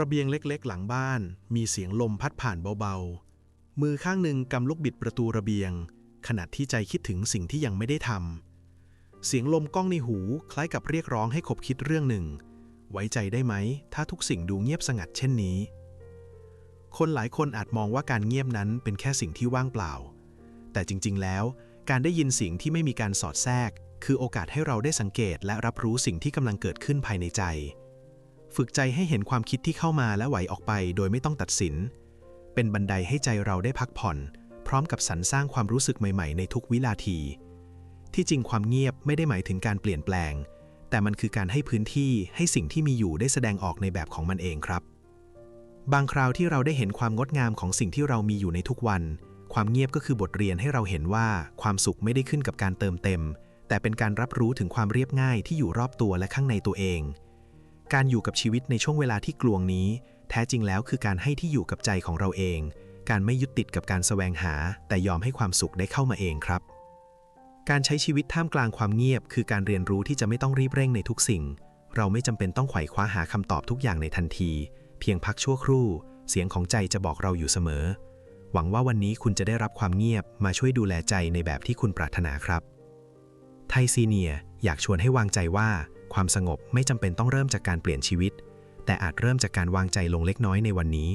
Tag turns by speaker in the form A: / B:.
A: ระเบียงเล็กๆ หลังบ้าน มีเสียงลมพัดผ่านเบาๆ มือข้างหนึ่งกำลูกบิดประตูระเบียง ขณะที่ใจคิดถึงสิ่งที่ยังไม่ได้ทำเสียงลมก้องในหูคล้ายกับเรียกร้องให้คบคิดเรื่องหนึ่ง ไว้ใจได้ไหม ถ้าทุกสิ่งดูเงียบสงัดเช่นนี้ คนหลายคนอาจมองว่าการเงียบนั้นเป็นแค่สิ่งที่ว่างเปล่า แต่จริงๆ แล้วการได้ยินเสียงที่ไม่มีการสอดแทรก คือโอกาสให้เราได้สังเกตและรับรู้สิ่งที่กำลังเกิดขึ้นภายในใจ ฝึกใจให้เห็นความคิดที่เข้ามาและไหวออกไปโดยไม่ต้องตัดสิน เป็นบันไดให้ใจเราได้พักผ่อน พร้อมกับสรรสร้างความรู้สึกใหม่ๆ ในทุกวินาที ที่จริงความเงียบไม่ได้หมายถึงการเปลี่ยนแปลง แต่มันคือการให้พื้นที่ให้สิ่งที่มีอยู่ได้แสดงออกในแบบของมันเองครับ บางคราวที่เราได้เห็นความงดงามของสิ่งที่เรามีอยู่ในทุกวัน ความเงียบก็คือบทเรียนให้เราเห็นว่าความสุขไม่ได้ขึ้นกับการเติมเต็ม แต่เป็นการรับรู้ถึงความเรียบง่ายที่อยู่รอบตัวและข้างในตัวเอง การอยู่กับชีวิตในช่วงเวลาที่กลวงนี้ แท้จริงแล้วคือการให้ที่อยู่กับใจของเราเอง การไม่ยึดติดกับการแสวงหา แต่ยอมให้ความสุขได้เข้ามาเองครับ การใช้ชีวิตท่ามกลางความเงียบ คือการเรียนรู้ที่จะไม่ต้องรีบเร่งในทุกสิ่ง เราไม่จำเป็นต้องไขว่คว้าหาคำตอบทุกอย่างในทันที เพียงพักชั่วครู่ เสียงของใจจะบอกเราอยู่เสมอ หวังว่าวันนี้คุณจะได้รับความเงียบมาช่วยดูแลใจในแบบที่คุณปรารถนาครับ ไทยซีเนียอยากชวนให้วางใจว่า ความสงบไม่จำเป็นต้องเริ่มจากการเปลี่ยนชีวิต แต่อาจเริ่มจากการวางใจลงเล็กน้อยในวันนี้